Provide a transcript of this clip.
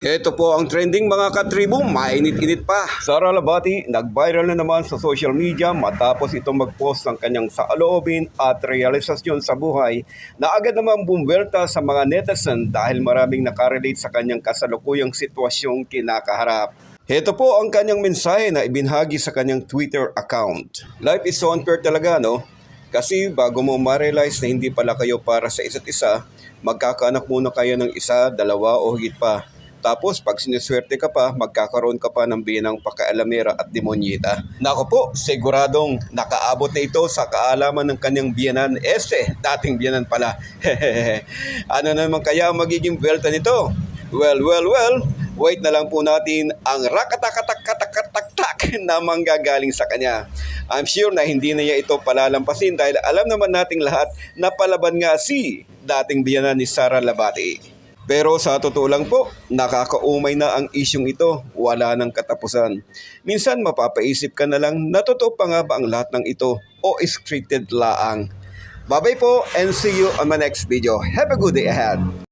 Ito po ang trending mga katribo, mainit-init pa. Sara Labati, nag-viral na naman sa social media matapos itong mag-post ng kanyang saaloobin at realisasyon sa buhay na agad naman bumwelta sa mga netizen dahil maraming nakarelate sa kanyang kasalukuyang sitwasyong kinakaharap. Ito po ang kanyang mensahe na ibinahagi sa kanyang Twitter account. Life is so unfair talaga, no? Kasi bago mo ma-realize na hindi pala kayo para sa isa't isa, magkakaanak muna kayo ng isa, dalawa o higit pa. Tapos pag siniswerte ka pa, magkakaroon ka pa ng biyanang pakaalamera at demonyita. Nako po, siguradong nakaabot na ito sa kaalaman ng kanyang biyanan. Este, dating biyanan pala. ano naman kaya ang magiging welta nito? Well, well, well, wait na lang po natin ang rakatakatak-katak-katak na manggagaling sa kanya. I'm sure na hindi na niya ito palalampasin dahil alam naman nating lahat na palaban nga si dating biyanan ni Sara Labati. Pero sa totoo lang po, nakakaumay na ang isyong ito, wala nang katapusan. Minsan mapapaisip ka na lang, natotoo pa nga ba ang lahat ng ito o scripted laang? Bye-bye po and see you on my next video. Have a good day ahead!